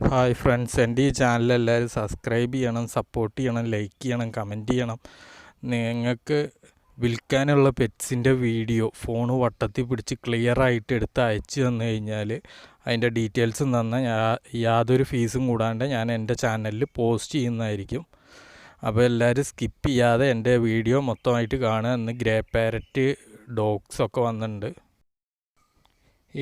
Hi friends എന്റെ ഈ channel എല്ലാവരും സബ്സ്ക്രൈബ് ചെയ്യണം സപ്പോർട്ട് ചെയ്യണം ലൈക്ക് ചെയ്യണം കമന്റ് ചെയ്യണം. നിങ്ങൾക്ക് വിൽക്കാനുള്ള പെറ്റ്സിന്റെ വീഡിയോ ഫോൺ വട്ടത്തിൽ പിടിച്ച് ക്ലിയർ ആയിട്ട് എടുത്ത് അയച്ചു തന്നു കഴിഞ്ഞാൽ അതിന്റെ ഡീറ്റെയിൽസ് തന്ന യാതൊരു ഫീസും കൂടാണ്ട് ഞാൻ എന്റെ ചാനലിൽ പോസ്റ്റ് ചെയ്യുന്നതായിരിക്കും. അപ്പോൾ എല്ലാവരും സ്കിപ്പ് ചെയ്യാതെ എന്റെ വീഡിയോ മൊത്തമായിട്ട് കാണുക. എന്ന് ഗ്രേ പാരറ്റ് ഡോഗ്സൊക്കെ വന്നിട്ടുണ്ട്.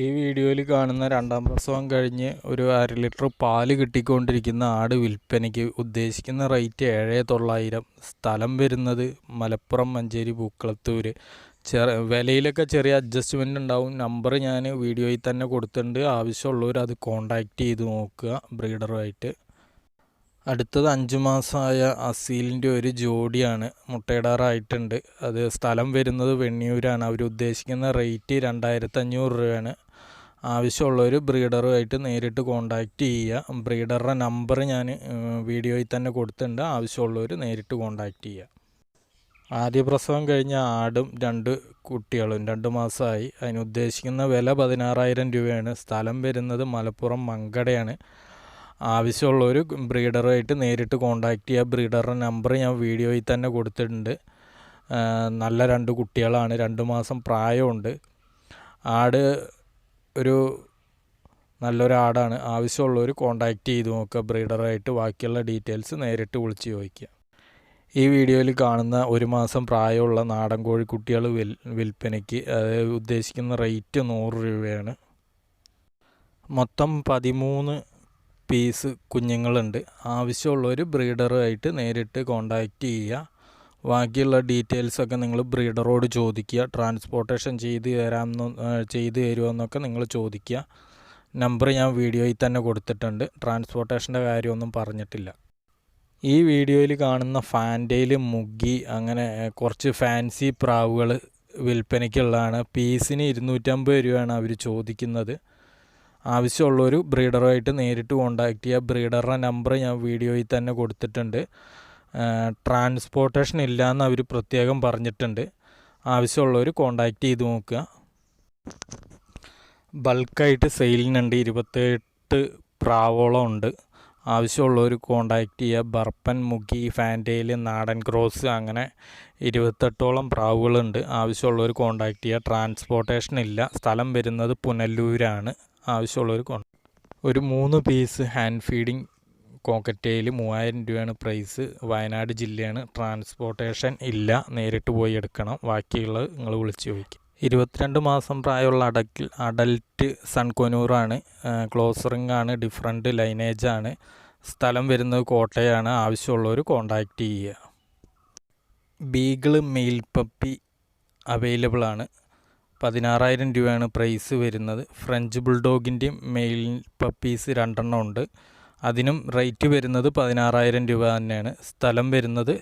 ഈ വീഡിയോയിൽ കാണുന്ന രണ്ടാം പ്രസവം കഴിഞ്ഞ് ഒരു അര ലിറ്റർ പാൽ കിട്ടിക്കൊണ്ടിരിക്കുന്ന ആട് വിൽപ്പനയ്ക്ക് ഉദ്ദേശിക്കുന്ന റേറ്റ് ഏഴ് തൊള്ളായിരം. സ്ഥലം വരുന്നത് മലപ്പുറം മഞ്ചേരി പൂക്കളത്തൂർ ചെറിയ വിലയിലൊക്കെ ചെറിയ അഡ്ജസ്റ്റ്മെന്റ് ഉണ്ടാവും. നമ്പർ ഞാൻ വീഡിയോയിൽ തന്നെ കൊടുത്തിട്ടുണ്ട്. ആവശ്യമുള്ളവർ അത് കോണ്ടാക്റ്റ് ചെയ്ത് നോക്കുക ബ്രീഡറുമായിട്ട്. അടുത്തത് അഞ്ച് മാസമായ അസീലിന്റെ ഒരു ജോഡിയാണ് മുട്ടയിടാറായിട്ടുണ്ട്. അത് സ്ഥലം വരുന്നത് വെണ്ണിയൂരാണ്. അവർ ഉദ്ദേശിക്കുന്ന റേറ്റ് രണ്ടായിരത്തി അഞ്ഞൂറ് രൂപയാണ്. ആവശ്യമുള്ളവർ ബ്രീഡറുമായിട്ട് നേരിട്ട് കോണ്ടാക്റ്റ് ചെയ്യുക. ബ്രീഡറുടെ നമ്പർ ഞാൻ വീഡിയോയിൽ തന്നെ കൊടുത്തിട്ടുണ്ട്. ആവശ്യമുള്ളവർ നേരിട്ട് കോണ്ടാക്റ്റ് ചെയ്യുക. ആദ്യ പ്രസവം കഴിഞ്ഞ ആടും രണ്ട് കുട്ടികളും രണ്ട് മാസമായി. അതിനുദ്ദേശിക്കുന്ന വില പതിനാറായിരം രൂപയാണ്. സ്ഥലം വരുന്നത് മലപ്പുറം മങ്കടയാണ്. ആവശ്യമുള്ളവർ ബ്രീഡറുമായിട്ട് നേരിട്ട് കോണ്ടാക്റ്റ് ചെയ്യുക. ബ്രീഡറുടെ നമ്പർ ഞാൻ വീഡിയോയിൽ തന്നെ കൊടുത്തിട്ടുണ്ട്. നല്ല രണ്ട് കുട്ടികളാണ്. രണ്ട് മാസം പ്രായമുണ്ട്. ആട് ഒരു നല്ലൊരു ആടാണ് ആവശ്യമുള്ളവർ കോണ്ടാക്ട് ചെയ്ത് നോക്കുക. ബ്രീഡറായിട്ട് ബാക്കിയുള്ള ഡീറ്റെയിൽസ് നേരിട്ട് വിളിച്ച് ചോദിക്കുക. ഈ വീഡിയോയിൽ കാണുന്ന ഒരു മാസം പ്രായമുള്ള നാടൻ കോഴിക്കുട്ടികൾ വിൽ വിൽപ്പനയ്ക്ക് ഉദ്ദേശിക്കുന്ന റേറ്റ് നൂറ് രൂപയാണ്. മൊത്തം പതിമൂന്ന് പീസ് കുഞ്ഞുങ്ങളുണ്ട്. ആവശ്യമുള്ളവർ ബ്രീഡറുമായിട്ട് നേരിട്ട് കോണ്ടാക്റ്റ് ചെയ്യുക. ബാക്കിയുള്ള ഡീറ്റെയിൽസൊക്കെ നിങ്ങൾ ബ്രീഡറോട് ചോദിക്കുക. ട്രാൻസ്പോർട്ടേഷൻ ചെയ്ത് തരാമെന്ന് ചെയ്ത് തരുമെന്നൊക്കെ നിങ്ങൾ ചോദിക്കുക. നമ്പർ ഞാൻ വീഡിയോയിൽ തന്നെ കൊടുത്തിട്ടുണ്ട്. ട്രാൻസ്പോർട്ടേഷന്റെ കാര്യമൊന്നും പറഞ്ഞിട്ടില്ല. ഈ വീഡിയോയിൽ കാണുന്ന ഫാന്റയിൽ മുഗ്ഗി അങ്ങനെ കുറച്ച് ഫാൻസി പ്രാവുകൾ വിൽപ്പനയ്ക്കുള്ളതാണ്. പീസിന് ഇരുന്നൂറ്റമ്പത് രൂപയാണ് അവർ ചോദിക്കുന്നത്. ആവശ്യമുള്ളൊരു ബ്രീഡറുമായിട്ട് നേരിട്ട് കോണ്ടാക്ട് ചെയ്യുക. ബ്രീഡറുടെ നമ്പർ ഞാൻ വീഡിയോയിൽ തന്നെ കൊടുത്തിട്ടുണ്ട്. ട്രാൻസ്പോർട്ടേഷൻ ഇല്ല എന്ന് അവർ പ്രത്യേകം പറഞ്ഞിട്ടുണ്ട്. ആവശ്യമുള്ളവർ കോണ്ടാക്റ്റ് ചെയ്ത് നോക്കുക. ബൾക്കായിട്ട് സെയിലിനുണ്ട് ഇരുപത്തെട്ട് പ്രാവോളം ഉണ്ട്. ആവശ്യമുള്ളവർ കോണ്ടാക്റ്റ് ചെയ്യുക. ബർപ്പൻ മുഗി ഫാന്റയിൽ നാടൻ ക്രോസ് അങ്ങനെ ഇരുപത്തെട്ടോളം പ്രാവുകളുണ്ട്. ആവശ്യമുള്ളവർ കോണ്ടാക്ട് ചെയ്യുക. ട്രാൻസ്പോർട്ടേഷൻ ഇല്ല. സ്ഥലം വരുന്നത് പുനലൂരാണ്. ആവശ്യമുള്ളവർ ഒരു മൂന്ന് പീസ് ഹാൻഡ് ഫീഡിങ് കോക്കറ്റയിൽ മൂവായിരം രൂപയാണ് പ്രൈസ് വയനാട് ജില്ലയാണ്. ട്രാൻസ്പോർട്ടേഷൻ ഇല്ല. നേരിട്ട് പോയി എടുക്കണം. ബാക്കിയുള്ളത് നിങ്ങൾ വിളിച്ച് ചോദിക്കും. ഇരുപത്തിരണ്ട് മാസം പ്രായമുള്ള അടക്കിൽ അഡൽറ്റ് സൺകൊനൂറാണ് ക്ലോസ് റിംഗ് ആണ്. ഡിഫറെന്റ് ലൈനേജ് ആണ്. സ്ഥലം വരുന്നത് കോട്ടയാണ്. ആവശ്യമുള്ളവർ കോണ്ടാക്റ്റ് ചെയ്യുക. ബീഗിൾ മെയിൽ പപ്പി അവൈലബിൾ ആണ്. പതിനാറായിരം രൂപയാണ് പ്രൈസ് വരുന്നത്. ഫ്രഞ്ച് ബുൾഡോഗിന്റെയും മെയിൽ പപ്പീസ് രണ്ടെണ്ണം ഉണ്ട്. അതിനും റേറ്റ് വരുന്നത് പതിനാറായിരം രൂപ തന്നെയാണ്. സ്ഥലം വരുന്നത്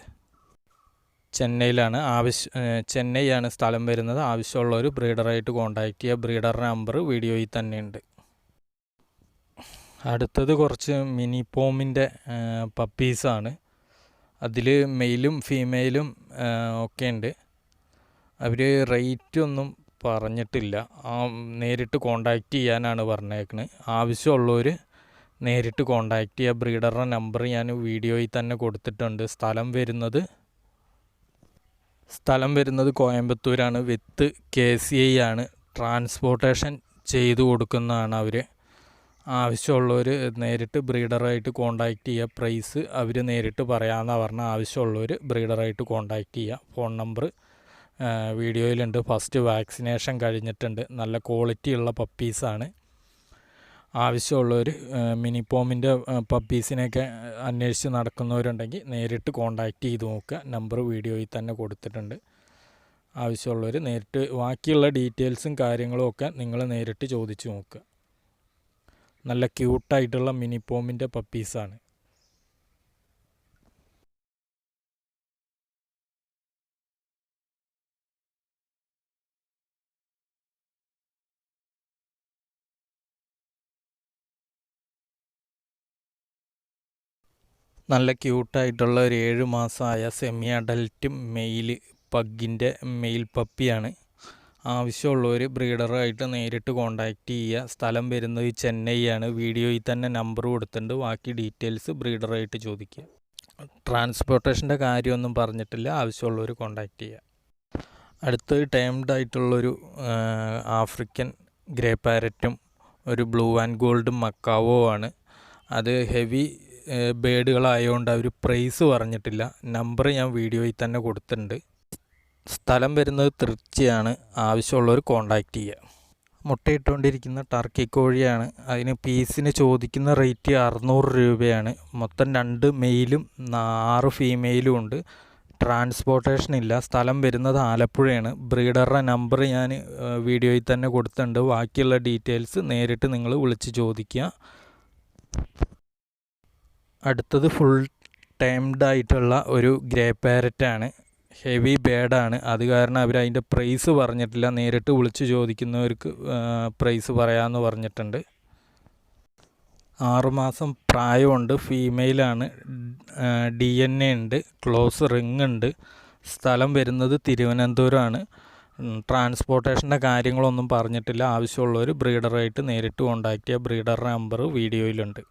ചെന്നൈയിലാണ്. ആവശ്യ ചെന്നൈയാണ് സ്ഥലം വരുന്നത്. ആവശ്യമുള്ള ഒരു ബ്രീഡറായിട്ട് കോൺടാക്റ്റ് ചെയ്യുക. ബ്രീഡർ നമ്പർ വീഡിയോയിൽ തന്നെയുണ്ട്. അടുത്തത് കുറച്ച് മിനി പോമിന്റെ പപ്പീസാണ് അതിൽ മെയിലും ഫീമെയിലും ഒക്കെ ഉണ്ട്. അവർ റേറ്റ് ഒന്നും പറഞ്ഞിട്ടില്ല. നേരിട്ട് കോണ്ടാക്റ്റ് ചെയ്യാനാണ് പറഞ്ഞേക്കുന്നത് ആവശ്യമുള്ളവർ നേരിട്ട് കോണ്ടാക്ട് ചെയ്യുക ബ്രീഡറുടെ നമ്പർ ഞാൻ വീഡിയോയിൽ തന്നെ കൊടുത്തിട്ടുണ്ട്. സ്ഥലം വരുന്നത് സ്ഥലം വരുന്നത് കോയമ്പത്തൂരാണ്. വിത്ത് കെ സി ഐ ആണ്. ട്രാൻസ്പോർട്ടേഷൻ ചെയ്തു കൊടുക്കുന്നതാണ് അവർ ആവശ്യമുള്ളവർ നേരിട്ട് ബ്രീഡറായിട്ട് കോണ്ടാക്ട് ചെയ്യുക പ്രൈസ് അവർ നേരിട്ട് പറയാമെന്നാണ് പറഞ്ഞാൽ ആവശ്യമുള്ളവർ ബ്രീഡറായിട്ട് കോണ്ടാക്ട് ചെയ്യുക ഫോൺ നമ്പർ വീഡിയോയിലുണ്ട് ഫസ്റ്റ് വാക്സിനേഷൻ കഴിഞ്ഞിട്ടുണ്ട്. നല്ല ക്വാളിറ്റിയുള്ള പപ്പീസാണ് ആവശ്യമുള്ളവർ മിനിപ്പോമിന്റെ പപ്പീസിനെയൊക്കെ അന്വേഷിച്ച് നടക്കുന്നവരുണ്ടെങ്കിൽ നേരിട്ട് കോണ്ടാക്റ്റ് ചെയ്ത് നോക്കുക. നമ്പർ വീഡിയോയിൽ തന്നെ കൊടുത്തിട്ടുണ്ട്. ആവശ്യമുള്ളവർ നേരിട്ട് ബാക്കിയുള്ള ഡീറ്റെയിൽസും കാര്യങ്ങളും ഒക്കെ നിങ്ങൾ നേരിട്ട് ചോദിച്ച് നോക്കുക. നല്ല ക്യൂട്ടായിട്ടുള്ള മിനിപ്പോമിന്റെ പപ്പീസാണ്. നല്ല ക്യൂട്ടായിട്ടുള്ള ഒരു ഏഴ് മാസമായ സെമി അഡൽറ്റ് മെയിൽ പഗ്ഗിന്റെ മെയിൽ പപ്പിയാണ് ആവശ്യമുള്ളവർ ബ്രീഡറുമായിട്ട് നേരിട്ട് കോണ്ടാക്റ്റ് ചെയ്യുക. സ്ഥലം വരുന്നത് ചെന്നൈയാണ്. വീഡിയോയിൽ തന്നെ നമ്പർ കൊടുത്തിട്ടുണ്ട്. ബാക്കി ഡീറ്റെയിൽസ് ബ്രീഡറായിട്ട് ചോദിക്കുക. ട്രാൻസ്പോർട്ടേഷന്റെ കാര്യമൊന്നും പറഞ്ഞിട്ടില്ല. ആവശ്യമുള്ളവർ കോണ്ടാക്റ്റ് ചെയ്യുക. അടുത്തത് ടൈംഡ് ആയിട്ടുള്ളൊരു ആഫ്രിക്കൻ ഗ്രേ പാരറ്റും ഒരു ബ്ലൂ ആൻഡ് ഗോൾഡ് മക്കാവോ ആണ്. അത് ഹെവി ബേഡുകളായതുകൊണ്ട് അവർ പ്രൈസ് പറഞ്ഞിട്ടില്ല. നമ്പർ ഞാൻ വീഡിയോയിൽ തന്നെ കൊടുത്തിട്ടുണ്ട്. സ്ഥലം വരുന്നത് തൃച്ചിയാണ്. ആവശ്യമുള്ളവർ കോണ്ടാക്റ്റ് ചെയ്യുക മുട്ടയിട്ടുകൊണ്ടിരിക്കുന്ന ടർക്കി കോഴിയാണ്. അതിന് പീസിന് ചോദിക്കുന്ന റേറ്റ് അറുന്നൂറ് രൂപയാണ്. മൊത്തം രണ്ട് മെയിലും ആറ് ഫീമെയിലും ഉണ്ട്. ട്രാൻസ്പോർട്ടേഷൻ ഇല്ല. സ്ഥലം വരുന്നത് ആലപ്പുഴയാണ്. ബ്രീഡറുടെ നമ്പർ ഞാൻ വീഡിയോയിൽ തന്നെ കൊടുത്തിട്ടുണ്ട്. ബാക്കിയുള്ള ഡീറ്റെയിൽസ് നേരിട്ട് നിങ്ങൾ വിളിച്ച് ചോദിക്കുക. അടുത്തത് ഫുൾ ടൈംഡ് ആയിട്ടുള്ള ഒരു ഗ്രേ പാരറ്റാണ് ഹെവി ബേഡാണ് അത് കാരണം അവർ അതിന്റെ പ്രൈസ് പറഞ്ഞിട്ടില്ല. നേരിട്ട് വിളിച്ച് ചോദിക്കുന്നവർക്ക് പ്രൈസ് പറയാമെന്ന് പറഞ്ഞിട്ടുണ്ട്. ആറുമാസം പ്രായമുണ്ട്. ഫീമെയിലാണ് ഡി എൻ എ ഉണ്ട്. ക്ലോസ് റിങ് ഉണ്ട്. സ്ഥലം വരുന്നത് തിരുവനന്തപുരമാണ് ട്രാൻസ്പോർട്ടേഷന്റെ കാര്യങ്ങളൊന്നും പറഞ്ഞിട്ടില്ല. ആവശ്യമുള്ളവർ ബ്രീഡറായിട്ട് നേരിട്ട് കോണ്ടാക്റ്റ് ചെയ്യുക ബ്രീഡറുടെ നമ്പർ വീഡിയോയിലുണ്ട്.